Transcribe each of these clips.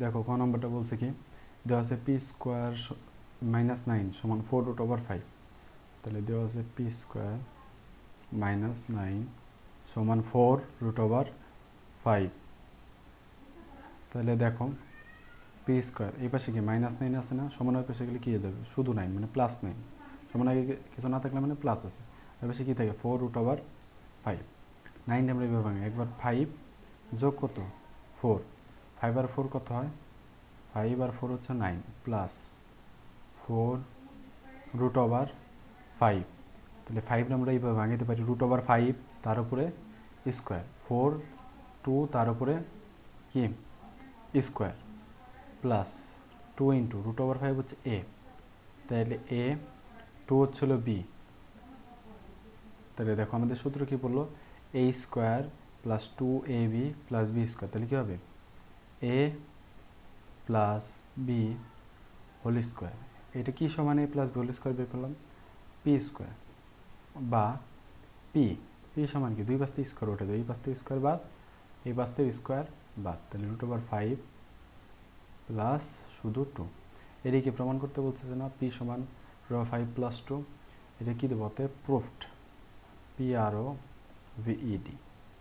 দেখো, ক নম্বরটা বলছে কি? দেওয়া আছে পি স্কোয়ার মাইনাস নাইন সমান ফোর রুট ওভার ফাইভ তাহলে দেওয়া আছে পি স্কোয়ার মাইনাস নাইন সমান ফোর রুট ওভার ফাইভ তাহলে দেখো পি স্কোয়ার এই পাশে কি মাইনাস নাইন আছে না? সমান ওই পাশে গেলে কী যাবে? শুধু নাইন মানে প্লাস নাইন সমান আগে কিছু না থাকলে মানে প্লাস আছে। ওই পাশে কী থাকে? Four root over five nine আমরা এভাবে একবার ফাইভ যোগ কত? ফোর ফাইভ আর ফোর কত হয়? ফাইভ আর ফোর হচ্ছে nine plus four root over five তাহলে ফাইভ আমরা এইভাবে ভাঙিতে পারি রুট ওভার ফাইভ তার উপরে স্কোয়ার ফোর টু তার উপরে কি? Square plus two into root over five হচ্ছে এ তাহলে এ টু হচ্ছিল বি তাহলে দেখো আমাদের সূত্র কী বলল? A square plus two A B plus B square তাহলে কী হবে? A plus B whole square এটা কী সমান A plus B whole square বের করলাম? পি স্কোয়ার বা পি পি সমান কি? দুই পাঁচতে স্কোয়ার দেয় এই পাঁচতে স্কোয়ার বাদ এই পাঁচতে স্কোয়ার বাদ। তাহলে রুট ওভার ফাইভ প্লাস শুধু টু এদিকে প্রমাণ করতে বলছে যে না? পি সমান ওভার ফাইভ প্লাস টু এটা কী দেবো? অতএব proved P R O V E D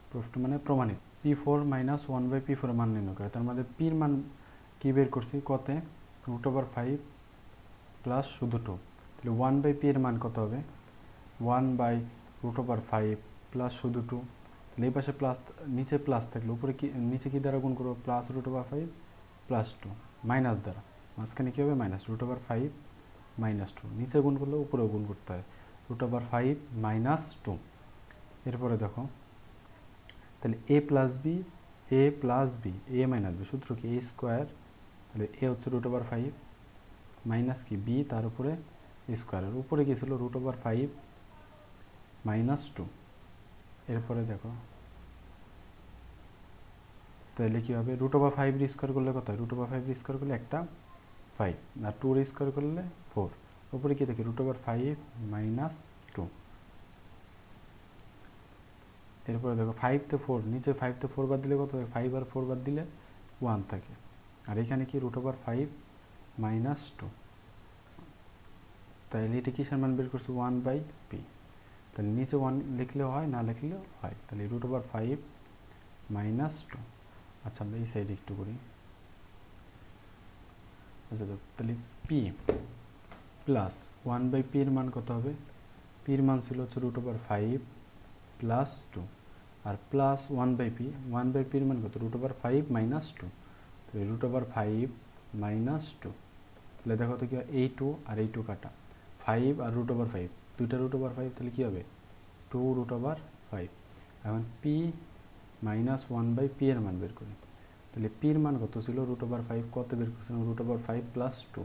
proved মানে প্রমাণিত। P four minus one by P four মান নির্ণয় করে। তার মধ্যে পির মান কী বের করছি? কতে? রুট ওভার ফাইভ প্লাস শুধু টু তাহলে ওয়ান বাই পি এর মান কত হবে? One by root over five plus শুধু টু তাহলে এই পাশে প্লাস নিচে প্লাস থাকলে উপরে কি, নিচে কী দ্বারা গুণ করব? Plus root over five plus two minus দ্বারা। মাঝখানে কী হবে? Minus root over five minus two নিচে গুণ করলে উপরেও গুণ করতে হয়। Root over five minus two এরপরে দেখো। তাহলে A plus B A plus B A minus B সূত্র কি? এ স্কোয়ার তাহলে এ হচ্ছে রুট ওভার ফাইভ মাইনাস কি? বি তার উপরে স্কোয়ারের উপরে কী ছিল root over five minus two এরপরে দেখো, তাহলে কী হবে? রুট ওভার ফাইভ স্কোয়ার করলে কত হয়? রুট ওভার ফাইভ স্কোয়ার করলে একটা ফাইভ আর টুর স্কোয়ার করলে ফোর উপরে কী থাকে root over five minus two এরপরে দেখো ফাইভ তো ফোর নিচে ফাইভ তো ফোর বাদ দিলে কত থাকে ফাইভ আর ফোর বাদ দিলে ওয়ান থাকে। আর এখানে কি root over five minus two তাহলে এটা কিসের মান বের করছে? ওয়ান বাই পি তাহলে নিচে ওয়ান লিখলেও হয়, না লিখলেও হয়? তাহলে root over five minus two আচ্ছা আমরা এই সাইডে একটু করি। আচ্ছা তো তাহলে P plus one by P এর মান কত হবে? পির মান ছিল হচ্ছে root over five plus two R plus one by P one by পির মান কত? Root over five minus two তাহলে root over five minus two তাহলে দেখো তো কি হয়? এই টু আর এই টু কাটা। ফাইভ আর রুট ওভার ফাইভ দুইটা রুট ওভার ফাইভ তাহলে কী হবে? টু রুট ওভার ফাইভ এখন P minus one by P এর মান বের করি। তাহলে পির মান কত ছিল? রুট ওভার ফাইভ কত বের করছিলাম? Root over five plus two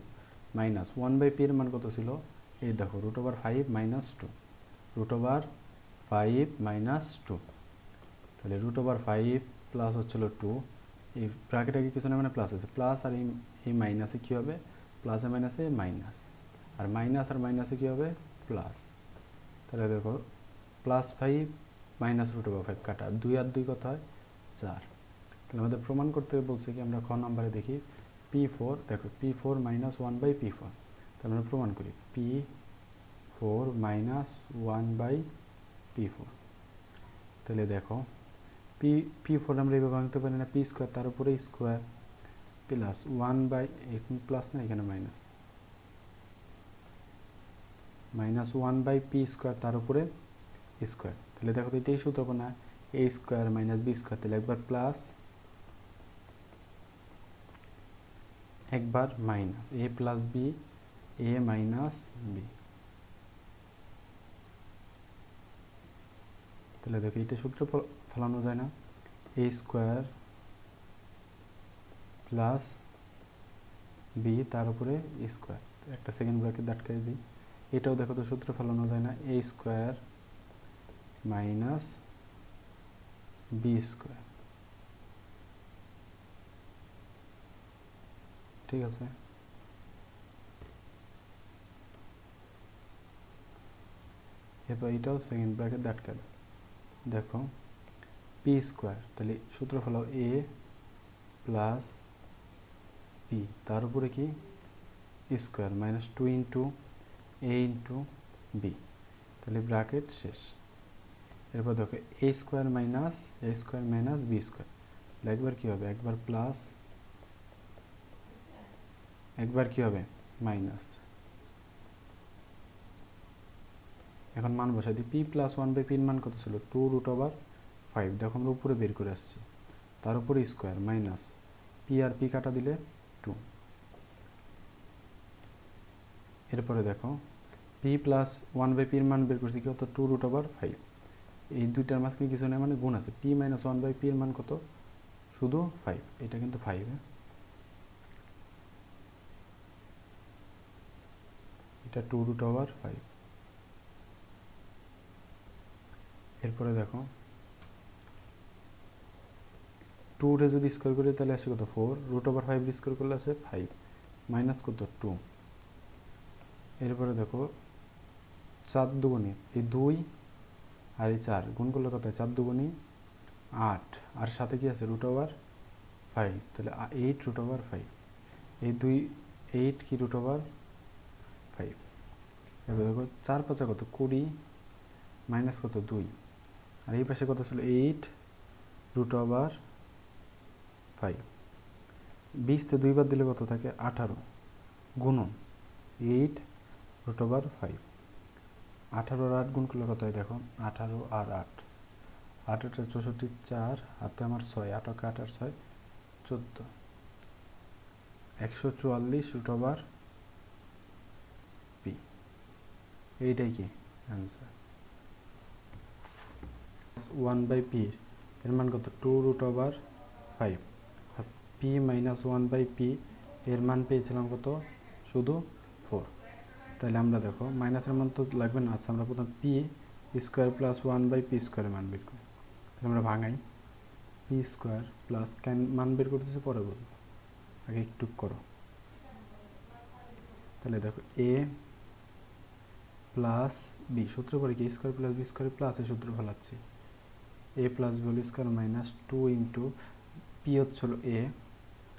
minus one by P এর মান কত ছিল? এই দেখো root over five minus two root over five minus two তাহলে রুট ওভার ফাইভ প্লাস হচ্ছিল টু এই ব্র্যাকেট আগে কিছু না মানে প্লাস আছে। প্লাস আর এই মাইনাসে কী হবে? প্লাসে মাইনাসে মাইনাস আর মাইনাস আর মাইনাসে কী হবে? প্লাস তাহলে দেখো plus five minus root over five কাটা। দুই আর দুই কত হয়? চার। তাহলে আমাদের প্রমাণ করতে বলছে কি, আমরা খ নাম্বারে দেখি। পি ফোর দেখো P four minus one by P four তাহলে আমরা প্রমাণ করি। P four minus one by P four তাহলে দেখো পি পি ফোর আমরা এইভাবে ভাঙতে পারি না পি স্কোয়ার তার উপরে স্কোয়ার প্লাস ওয়ান বাই এখানে প্লাস না, এখানে minus minus one by P square তার উপরে স্কোয়ার তাহলে দেখো তো এটাই সূত্র না A square minus B square তাহলে একবার প্লাস একবার minus A plus B A minus B তাহলে দেখো এটা সূত্র ফেলানো যায় না। এ স্কোয়ার প্লাস বি তার উপরে স্কোয়ার একটা সেকেন্ড ব্র্যাকেট দাটকাই দিই। এটাও দেখো তো সূত্র ফেলানো যায় না। A square minus B square ঠিক আছে? এরপর এটাও সেকেন্ড ব্র্যাকেট দাটকা দেখো পি স্কোয়ার তাহলে সূত্র ফলাও এ প্লাস পি তার উপরে কি? Square minus two into A into B তাহলে ব্র্যাকেট শেষ। এরপর দেখো A square minus A square minus B square তাহলে একবার কী হবে? একবার প্লাস একবার কী হবে? মাইনাস এখন মান বসাই দিই পি প্লাস ওয়ান বাই পির মান কত ছিল? টু রুট ওভার ফাইভ দেখো আমরা উপরে বের করে আসছি। তার উপরে স্কোয়ার মাইনাস পি আর পি কাটা দিলে টু এরপরে দেখো পি প্লাস ওয়ান বাই পির মান বের করছি কত? টু রুট ওভার ফাইভ এই দুইটার মাঝখানে কিছু নেই মানে গুণ আছে। পি মাইনাস ওয়ান বাই পির মান কত? শুধু ফাইভ এটা কিন্তু ফাইভ এটা টু রুট ওভার ফাইভ এরপরে দেখো। টু রে যদি স্কোয়ার করি, তাহলে আসে কত? Four root over five square করলে আসে ফাইভ মাইনাস কত? টু এরপরে দেখো, চার দুগুণি, এই দুই আর এই চার, গুণ করলে কত চার দুগুণি আট। আর সাথে কি আছে? রুট ওভার ফাইভ তাহলে এইট রুট ওভার ফাইভ এই দুই এইট কি রুট ওভার ফাইভ এবার দেখো, চার পাঁচা কত? কুড়ি। মাইনাস কত? দুই। আর এই পাশে কত ছিল এইট রুট ওভার ফাইভ বিশতে দুইবার দিলে কত থাকে? আঠারো। গুণন এইট রুট ওভার ফাইভ আঠারো আর আট গুণ করলে কত হয় দেখো? আঠারো আর আট। আট আটের চৌষট্টি চার, হাতে আমার ছয়। আট আট আর ছয়, চোদ্দ। একশো চুয়াল্লিশ রুট ওভার পি এইটাই কি? অ্যান্সার ওয়ান বাই পি এর মান কত? Two root over five R P minus one by P এর মান পেয়েছিলাম কত? শুধু ফোর তাহলে আমরা দেখো মাইনাসের মান তো লাগবে না আচ্ছা আমরা প্রথম P square plus one by P স্কোয়ারের মান বের করি। তাহলে আমরা ভাঙাই। পি স্কোয়ার প্লাস ক্যান মান বের করতেছি পরে বলব। আগে একটু করো। তাহলে দেখো এ প্লাস বি সূত্র পরে কি? Square plus B square plus এই সূত্র ফেলাচ্ছি। A plus whole square minus two into P হচ্ছিল এ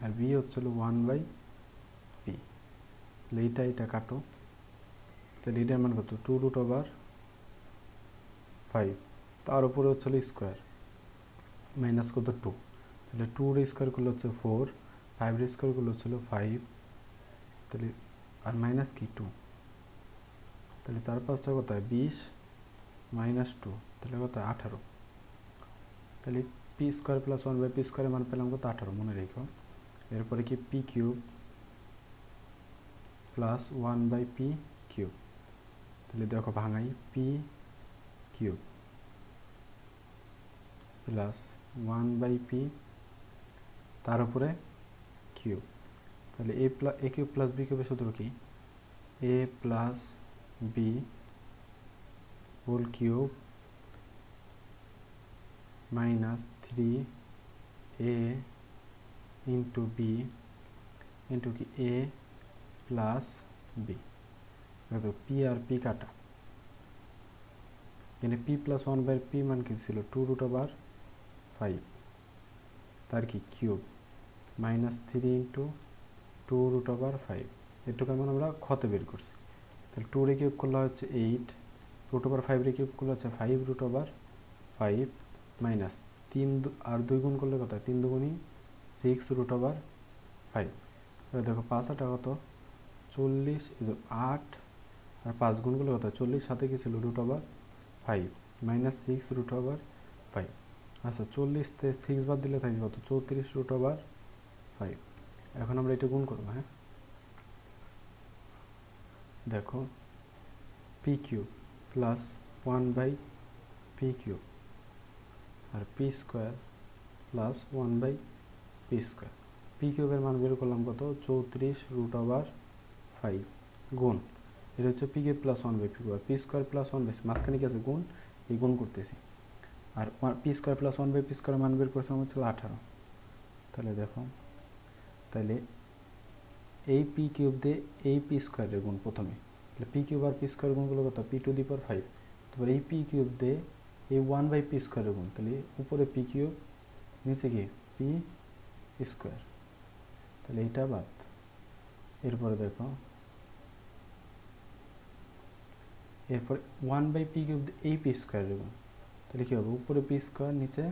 আর বি হচ্ছিল ওয়ান বাই পি তাহলে এইটা এটা কাটো। তাহলে এটার মান কত? টু রুট ওভার ফাইভ তার উপরে হচ্ছিল স্কোয়ার মাইনাস কত? টু তাহলে টুর স্কোয়ার করলে হচ্ছে ফোর ফাইভের স্কোয়ার করলে হচ্ছিল ফাইভ তাহলে আর মাইনাস কি? টু তাহলে চার পাঁচটা কত হয়? বিশ। মাইনাস টু তাহলে হয় আঠারো। তাহলে P square plus one by P স্কোয়ারের মান পেলাম কত? আঠারো, মনে রেখো। এরপরে কি? P cube plus one by P cube. তাহলে দেখো ভাঙাই, P cube plus one by P তার উপরে কিউব। তাহলে A plus A cube plus B কিউবের সূত্র কি? A plus B whole cube minus three A into B into কি এ plus B দেখো পি আর পি কাটা। এখানে P plus one by P মান কি ছিল? টু রুট ওভার ফাইভ তার কি? Cube minus three into two root over five এটুকু এমন আমরা ক্ষতে বের করছি। তাহলে টু রে কিউব করলে হচ্ছে এইট রুট ওভার ফাইভ রে কিউব করলে হচ্ছে five root over five minus তিন আর দুই গুণ করলে কত? তিন দুগুণই সিক্স রুট ওভার ফাইভ এবার দেখো পাঁচ আটা কত? চল্লিশ আট, আর পাঁচ গুণ করলে কত? চল্লিশ সাথে কি ছিল? Root over five minus six root over five আচ্ছা চল্লিশ তে সিক্স বাদ দিলে থাকে কত? চৌত্রিশ রুট ওভার ফাইভ এখন আমরা এটা গুণ করব হ্যাঁ? দেখো P cube plus one by P cube R P square plus one by P square. P কিউবের মান বের করলাম কত? চৌত্রিশ রুট ওভার ফাইভ গুণ। এটা হচ্ছে P cube plus one by P cube. P square plus one by মাঝখানে কি আছে? গুণ। এই গুণ করতেছি। আর P square plus one by P square মান বের করছিলাম হচ্ছে আঠারো। তাহলে দেখো। তাহলে এই পি কিউব দিয়ে এই পি স্কোয়ারের গুণ প্রথমে। তাহলে পি কিউব আর পি স্কোয়ার গুণগুলো কত? P to the power five তারপর এই পি কিউব দিয়ে এই ওয়ান বাই পি স্কোয়ারের গুণ, তাহলে উপরে পি কিউব, নিচে কি? P square. তাহলে এইটা বাদ। এরপরে দেখো, এরপর ওয়ান বাই পি কিউব এই পি স্কোয়ার দেবো তাহলে কী হবে? উপরে পি স্কোয়ার, নিচে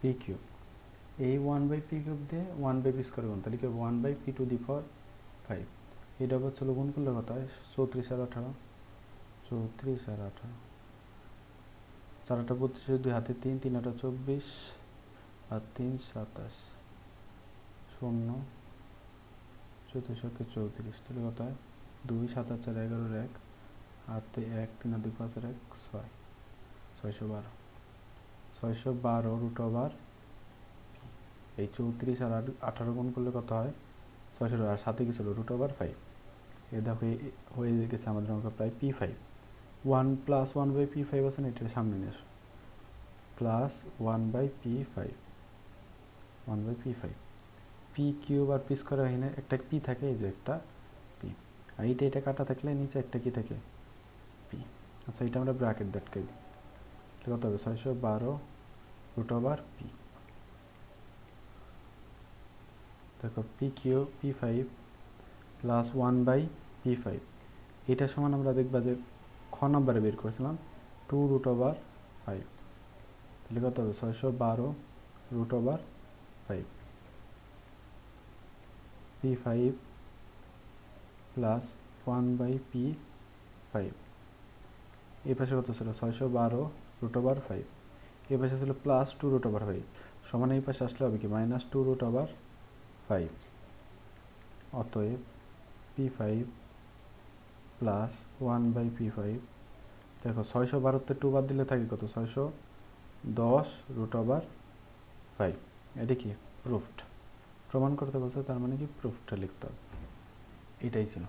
পি কিউব। এই ওয়ান বাই পি কিউব দিয়ে ওয়ান বাই পি স্কোয়ার গুণ, তাহলে কি হবে? One by P to the for five. এটা আবার চলো গুণ করলে কত হয়? চৌত্রিশ আর আঠারো। চৌত্রিশ আর আঠারো। চার আটা বত্রিশ, দুই হাতে তিন তিন আটা চব্বিশ, আর তিন সাতাশ। শূন্য চৌত্রিশকে চৌত্রিশ। তাহলে কত হয়? দুই, সাত আর চার, এগারোর এক। হাতে এক, তিন দুই, পাঁচ, আর এক, ছয়। ছয়শো বারো। ছয়শো বারো রুট ওভার এই চৌত্রিশ আর আঠারো গুণ করলে কত হয়? ছয়শো আর সাথে কি ছিল? রুট ওভার ফাইভ এ দেখো হয়ে গেছে আমাদের অঙ্ক প্রায় P five one plus one by P five আছে না, এটার সামনে নিয়ে আসো। Plus one by P five one by P five P cube R P square এখানে একটা পি থাকে, এই যে একটা পি আর এইটা এটা কাটা থাকলে নিচে একটা কি থাকে? পি আচ্ছা এটা আমরা ব্র্যাকেট দেটকে দিই। এটা কত হবে? ছয়শো বারো রুট ওভার পি দেখো P Q P five plus one by P five এটা সমান আমরা দেখবা যে খ নম্বরে বের করেছিলাম টু রুট ওভার ফাইভ তাহলে কত হবে? ছয়শো বারো root over five P five plus one by P five এই পাশে কত ছিল? ছয়শো বারো রুট ওভার ফাইভ এই পাশে ছিল plus two root over five সমান এই পাশে আসলে হবে কি? Minus two root over five অতএব P five plus one by P five দেখো ছয়শো বারোতে টু বাদ দিলে থাকে কত? ছয়শো দশ রুট ওভার ফাইভ এটা কি? প্রুফড প্রমাণ করতে বলছে, তার মানে কি? প্রুফটা লিখতে হবে। এটাই ছিল।